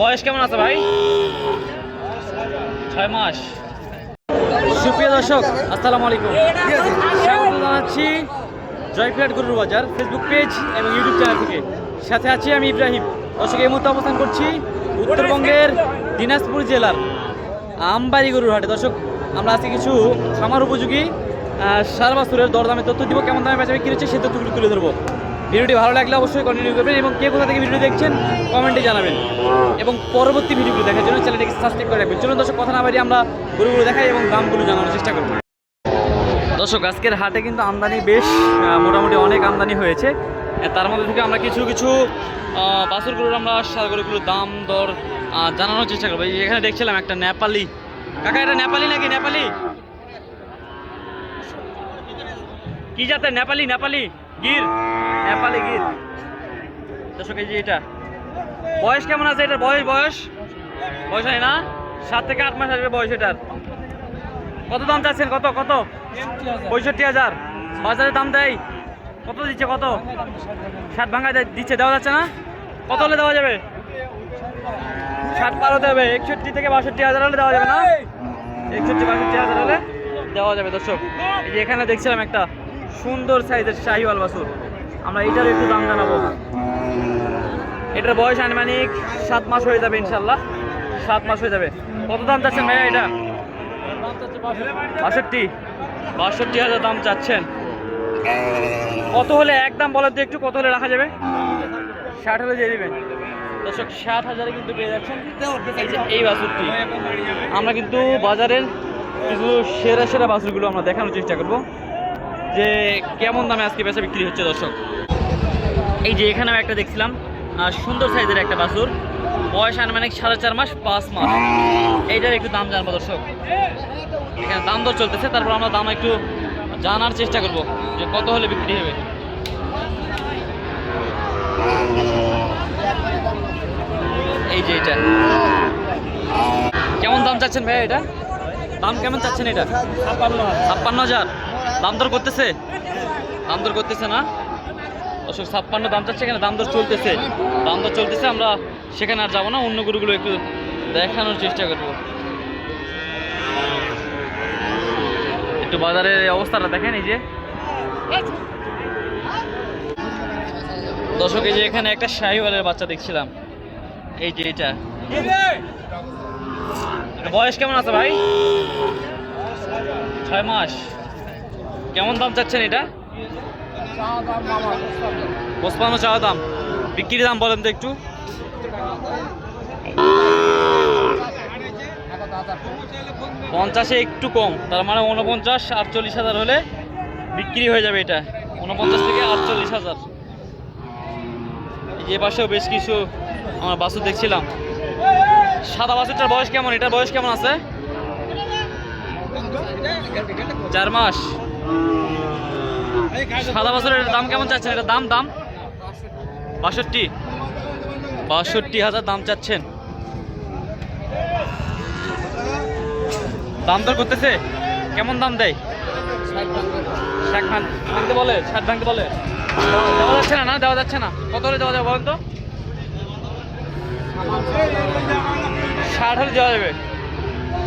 বয়স কেমন আছে ভাই? ছয় মাস। সুপ্রিয় দর্শক, আসসালামু আলাইকুম। স্বাগত জানাচ্ছি জয়ফ্লাট গরুর বাজার ফেসবুক পেজ এবং ইউটিউব চ্যানেল থেকে। সাথে আছি আমি ইব্রাহিম। দর্শক, এই মুহূর্তে অবস্থান করছি উত্তরবঙ্গের দিনাজপুর জেলার আমবাড়ি গরুর হাটে। দর্শক, আমরা আজকে কিছু খামার উপযোগী সার বাছুরের দরদামে তথ্য দিব। কেমন দামে বেচাবে রয়েছে সে তথ্যগুলো তুলে ধরবো। ভিডিওটি ভালো লাগলে অবশ্যই কন্টিনিউ করবেন এবং কে কোথা থেকে ভিডিও দেখছেন কমেন্টে জানাবেন। এবং পরবর্তী ভিডিওগুলো দেখার জন্য চ্যানেলটিকে সাবস্ক্রাইব করে রাখবেন। চলুন দর্শক কথা না বাড়ি আমরা গরুগুলো দেখাই এবং দামগুলো জানানোর চেষ্টা করব। দর্শক আজকের হাটে কিন্তু আমদানি বেশ মোটামুটি অনেক আমদানি হয়েছে। তার মধ্যে থেকে আমরা কিছু কিছু আহ, বাছুরগুলোর আমরা সার গরুগুলোর দাম দর জানানোর চেষ্টা করব। এখানে দেখছিলাম একটা নেপালি। কাকা এটা নেপালি নাকি? নেপালি? কি জাতের নেপালি? নেপালি? গির, নেপালি গির। এই যে এটা। বয়স কেমন আছে এটার? বয়স বয়স? বয়স হয় না? সাত থেকে আট মাস আসবে বয়স এটার। কত দাম চাচ্ছেন? কত কত? পঁয়ষট্টি হাজার। বাজারে দাম দেয়? কত দিচ্ছে কত? ষাট ভাঙা দিচ্ছে, দেওয়া যাচ্ছে না? কত হলে দেওয়া যাবে? ষাট পার হতে হবে। একষট্টি থেকে বাষট্টি হাজার হলে দেওয়া যাবে না? একষট্টি, বাষট্টি হাজার হলে দেওয়া যাবে, দর্শক। যে এখানে দেখছিলাম একটা সুন্দর সাইজের শাহিওয়াল বাসুর আমরা এটার একটু দাম জানাব। এটার বয়স আনুমানিক সাত মাস হয়ে যাবে ইনশাল্লাহ। সাত মাস হয়ে যাবে। কত দাম চাচ্ছেন ভাইয়া এটা? বাষট্টি। বাষট্টি হাজার দাম চাচ্ছেন। কত হলে একদম বলেন দিয়ে একটু, কত হলে রাখা যাবে? ষাট হলে দিয়ে দেবেন। দর্শক, ষাট হাজারে কিন্তু পেয়ে যাচ্ছেন এই বাছুরটি। আমরা কিন্তু বাজারের কিছু সেরা সেরা বাছুরগুলো আমরা দেখানোর চেষ্টা করব। যে কেমন দামে আজকে বেচা বিক্রি হচ্ছে দর্শক? এই যে এখানেও একটা দেখছিলাম সুন্দর সাইজের একটা বাছুর। বয়স আনুমানিক সাড়ে চার মাস, পাঁচ মাস। এইটার একটু দাম জানব দর্শক। এখানে দাম দর চলতেছে, তারপর আমরা দাম একটু জানার চেষ্টা করব যে কত হলে বিক্রি হবে। এই যে এটা। কেমন দাম চাচ্ছেন ভাই এটা? দাম কেমন চাচ্ছেন এটা? ছাপ্পান্ন হাজার। দাম দর করতেছে? দাম দর করতেছে না? অশোক ছাপ্পান্ন দাম চাচ্ছে এখানে দাম দর চলতেছে। দাম দর চলতেছে, আমরা সেখানে আর যাব না, অন্য গরুগুলো একটু দেখানোর চেষ্টা করব। একটু বাজারের অবস্থাটা দেখেন, এই যে। দর্শক, এই যে এখানে একটা শাহিওয়ালের বাচ্চা দেখছিলাম। এই যে এটা। বয়স কেমন আছে ভাই? ছয় মাস। কেমন দাম চাচ্ছেন এটা? পঁচপান্ন চাওয়া দাম। বিক্রির দাম বলেন তো একটু। পঞ্চাশে একটু কম, তার মানে উনপঞ্চাশ, আটচল্লিশ হাজার হলে বিক্রি হয়ে যাবে এটা। উনপঞ্চাশ থেকে আটচল্লিশ হাজার। যে পাশেও বেশ কিছু আমার বাসু দেখছিলাম। সাদা বাসুরটার বয়স কেমন? এটার বয়স কেমন আছে? চার মাস। সাদা বাসুরের দাম কেমন চাচ্ছেন? এটা দাম দাম? বাষট্টি। বাষট্টি হাজার দাম চাচ্ছেন। দাম দর করতেছে? কেমন দাম দেয়? ষাট ভাঙ- ভাঙতে বলে? ষাট ভাঙতে বলে? দেওয়া যাচ্ছে না না দেওয়া যাচ্ছে না। কত হলে দেওয়া যাবে বলেন তো? ষাট হলে দেওয়া যাবে।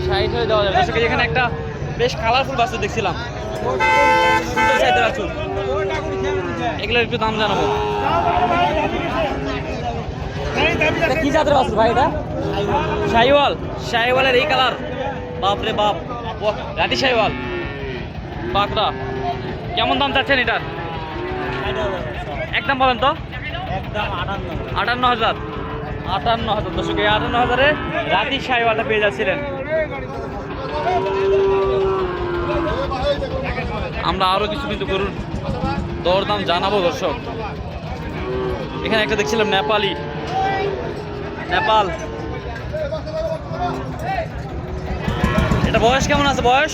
ষাট হলে দেওয়া যাবে। দর্শক, যে এখানে একটা বেশ কালারফুল বাছুর দেখছিলাম। এগুলোর একটু দাম জানাব। কি জাতের বাছুর ভাই এটা? শাহিওয়াল। শাহিওয়ালের এই কালার। বাপ রে বাপ। রাটি শাহিওয়াল। বাকরা কেমন দাম চাচ্ছেন এটার? একদম বলেন তো। আটান্ন হাজার। আটান্ন হাজার। দর্শক আটান্ন হাজারে রাতি শাহিওয়ালটা পেয়ে যাচ্ছিলেন। আমরা আরও কিছু কিন্তু গরুর দরদাম জানাব, দর্শক। এখানে একটা দেখছিলাম নেপালি। নেপাল। এটা বয়স কেমন আছে, বয়স?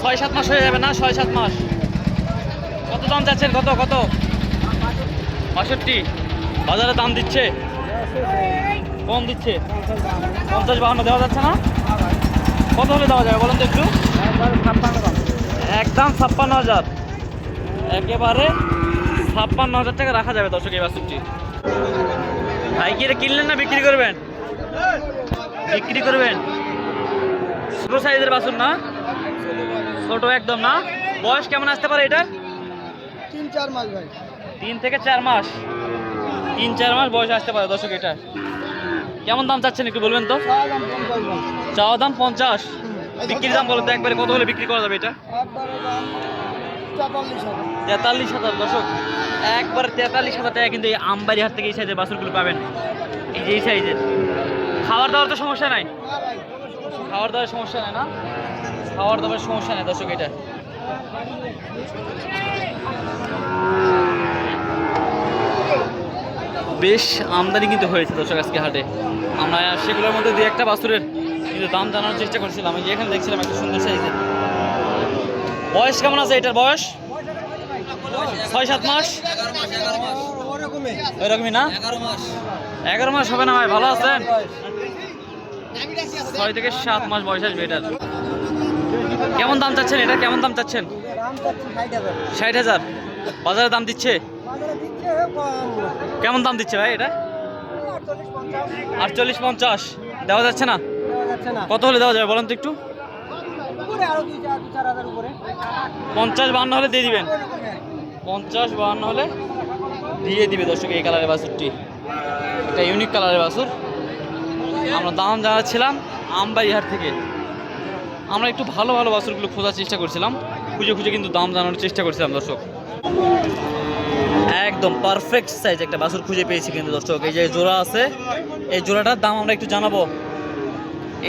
ছয়, সাত মাস হয়ে যাবে না? ছয়, সাত মাস। কত দাম চাচ্ছেন? কত কত? বাষট্টি। বাজারে দাম দিচ্ছে? কম দিচ্ছে? পঞ্চাশ, বাহান্ন দেওয়া যাচ্ছে না? কত হলে দেওয়া যাবে বলেন তো একটু? একদম ছাপ্পান্ন হাজার। একেবারে ছাপ্পান্ন হাজার টাকা রাখা যাবে দর্শক এই বাছুরটি ভাই কি এটা কিনলেন না বিক্রি করবেন? বিক্রি করবেন? ছোট সাইজের বাছুর না? ছোট একদম না? বয়স কেমন আসতে পারে এটা তিন চার মাস ভাই। তিন থেকে চার মাস। তিন চার মাস বয়স আসতে পারে দর্শক এটা কেমন দাম চাচ্ছেন একটু বলবেন তো? চাওয়া দাম পঞ্চাশ বিক্রির দাম বলো তো একবারে, কত হলে বিক্রি করা যাবে এটা? তেতাল্লিশ হাজার, দর্শক। একবারে তেতাল্লিশ হাজার টাকা কিন্তু এই আমবাড়ি হাট থেকে এই সাইজের বাছুরগুলো পাবেন। এই যে এই সাইজের। খাওয়ার দাওয়ার তো সমস্যা নাই? খাওয়ার দাওয়ার সমস্যা নেই। না? খাওয়ার দাবার সমস্যা নাই দর্শক এটা। বেশ আমদানি কিন্তু হয়েছে দর্শক আজকে হাটে। আমরা সেগুলোর মধ্যে দিয়ে একটা বাছুরের কিন্তু দাম জানানোর চেষ্টা করছিলাম। যে এখানে দেখছিলাম একটা সুন্দর সাইজের বয়স কেমন আছে এটার বয়স? ছয় সাত মাস? ওইরকমই না? এগারো মাস হবে না ভাই, ভালো আছেন? ছয় থেকে সাত মাস বয়স আসবে এটার। কেমন দাম চাচ্ছেন এটা? কেমন দাম চাচ্ছেন? ষাট হাজার। বাজারে দাম দিচ্ছে? কেমন দাম দিচ্ছে ভাই এটা? আটচল্লিশ পঞ্চাশ। দেওয়া যাচ্ছে না? কত হলে দেওয়া যাবে বলেন তো একটু? পঞ্চাশ বান্ন হলে দিয়ে দিবেন। পঞ্চাশ বাহান্ন হলে দিয়ে দিবে দর্শক এই কালারের বাসুরটি। একটা ইউনিক কালারের বাসুর। আমরা দাম জানাচ্ছিলাম আমবাড়ি হাট থেকে। আমরা একটু ভালো ভালো বাসুরগুলো খোঁজার চেষ্টা করছিলাম। খুঁজে খুঁজে কিন্তু দাম জানানোর চেষ্টা করছিলাম দর্শক। একদম পারফেক্ট সাইজ একটা বাসুর খুঁজে পেয়েছি কিন্তু দর্শক। এই যে জোড়া আছে এই জোড়াটার দাম আমরা একটু জানাব।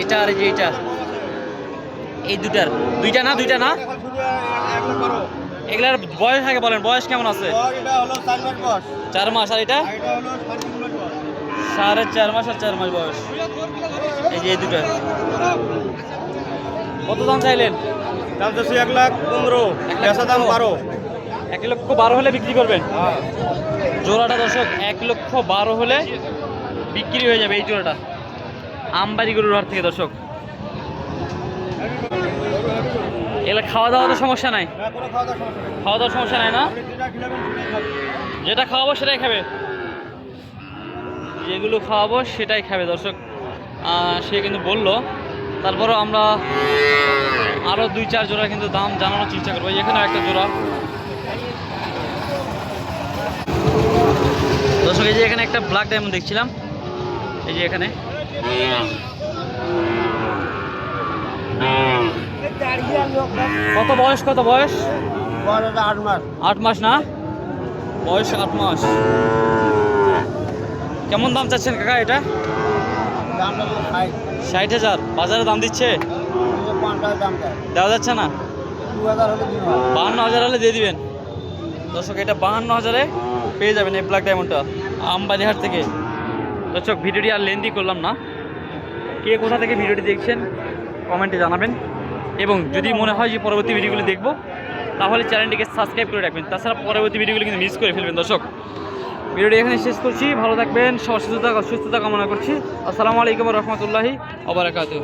এটা আর যে এটা। এই দুটার। দুইটা না দুইটা না? এগুলার বয়স আগে বলেন বয়স কেমন আছে? চার মাস আর এটা? সাড়ে চার মাস আর চার মাস বয়স। এই যে এই দুটো। কত দাম চাইলেন? দাম তো এক লাখ পনেরো দাম বারো। এক লক্ষ বারো হলে বিক্রি করবেন? জোড়াটা দর্শক এক লক্ষ বারো হলে বিক্রি হয়ে যাবে এই জোড়াটা। আমবাড়ি গরুর হাট থেকে দর্শক। এগুলো খাওয়া দাওয়া তো সমস্যা নাই। খাওয়া সমস্যা নেই। দাওয়ার সমস্যা নাই না? যেটা খাওয়াবো সেটাই খাবে। যেগুলো খাওয়াবো সেটাই খাবে দর্শক। সে কিন্তু বলল। তারপরও আমরা আরও দুই চার জোড়া কিন্তু দাম জানানোর চেষ্টা করব। এখানেও একটা জোড়া। দর্শক এই যে এখানে একটা ব্ল্যাক ডায়মন্ড দেখছিলাম। এই যে এখানে। কত বয়স কত বয়স? আট মাস আট মাস না? বয়স আট মাস। কেমন দাম চাচ্ছেন কাকা এটা? ষাট হাজার। বাজারে দাম দিচ্ছে? দেওয়া যাচ্ছে না? বাহান্ন হাজার হলে দিয়ে দিবেন। দর্শক, এটা বাহান্ন হাজারে পেয়ে যাবেন এই ব্ল্যাক ডায়মন্ডটা আমবাড়িহাট থেকে। দর্শক, ভিডিওটি আর লেন্দি করলাম না। কে কোথা থেকে ভিডিওটি দেখছেন কমেন্টে জানাবেন। এবং যদি মনে হয় যে পরবর্তী ভিডিওগুলি দেখব, তাহলে চ্যানেলটিকে সাবস্ক্রাইব করে রাখবেন। তাছাড়া পরবর্তী ভিডিওগুলি কিন্তু মিস করে ফেলবেন, দর্শক। ভিডিওটি এখানে শেষ করছি। ভালো থাকবেন, সবার সুস্থতা সুস্থতা কামনা করছি। আসসালামু আলাইকুম রহমতুল্লাহি আবরাকাতু